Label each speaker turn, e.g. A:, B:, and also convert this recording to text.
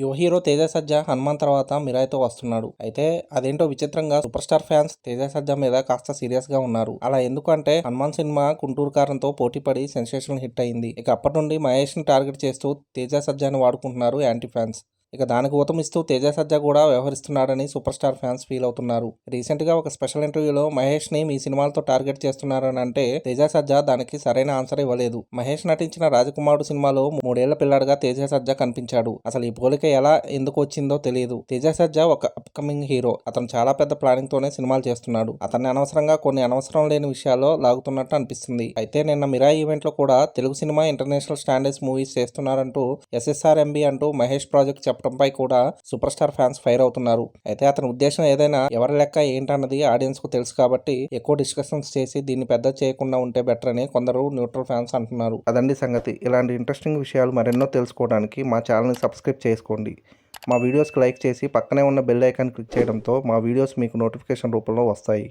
A: యువ హీరో తేజ సజ్జా హనుమాన్ తర్వాత మిరాయితో వస్తున్నాడు. అయితే అదేంటో విచిత్రంగా super star fans Teja Sajja మీద కాస్త సీరియస్గా ఉన్నారు. అలా ఎందుకంటే హనుమాన్ సినిమా గుంటూరు కారంతో పోటీపడి సెన్సేషన్ హిట్ అయింది. ఇక అప్పటి నుండి మహేష్ని టార్గెట్ చేస్తూ తేజ సజ్జాని వాడుకుంటున్నారు యాంటీ ఫ్యాన్స్. ఇక దానికి ఊతమిస్తూ తేజ సజ్జా కూడా వ్యవహరిస్తున్నాడని సూపర్ స్టార్ ఫ్యాన్స్ ఫీల్ అవుతున్నారు. రీసెంట్గా ఒక స్పెషల్ ఇంటర్వ్యూలో మహేష్ని మీ సినిమాలతో టార్గెట్ చేస్తున్నారని అంటే తేజ సజ్జా దానికి సరైన ఆన్సర్ ఇవ్వలేదు. మహేష్ నటించిన రాజకుమారుడు సినిమాలో మూడేళ్ళ పిల్లాడుగా తేజ సజ్జా కనిపించాడు. అసలు ఈ పోలిక ఎలా ఎందుకు వచ్చిందో తెలియదు. తేజ సజ్జా ఒక అప్కమింగ్ హీరో అతను చాలా పెద్ద ప్లానింగ్ తోనే సినిమాలు చేస్తున్నాడు. అతన్ని అనవసరంగా కొన్ని అనవసరం లేని విషయాల్లో లాగుతున్నట్టు అనిపిస్తుంది. అయితే నిన్న మిరా ఈవెంట్లో కూడా Telugu cinema international standards movies చేస్తున్నారంటూ SSR MB అంటూ మహేష్ ప్రాజెక్ట్ చెప్పడంపై కూడా సూపర్ స్టార్ ఫ్యాన్స్ ఫైర్ అవుతున్నారు. అయితే అతని ఉద్దేశం ఏదైనా ఎవరి లెక్క ఏంటన్నది ఆడియన్స్కు తెలుసు కాబట్టి ఎక్కువ డిస్కషన్స్ చేసి దీన్ని పెద్ద చేయకుండా ఉంటే బెటర్ అని కొందరు న్యూట్రల్ ఫ్యాన్స్ అంటున్నారు. అదండి సంగతి. ఇలాంటి ఇంట్రెస్టింగ్ విషయాలు మరెన్నో తెలుసుకోవడానికి మా ఛానల్ని సబ్స్క్రైబ్ చేసుకోండి. మా వీడియోస్కి లైక్ చేసి పక్కనే ఉన్న బెల్ ఐకాన్ క్లిక్ చేయడంతో మా వీడియోస్ మీకు నోటిఫికేషన్ రూపంలో వస్తాయి.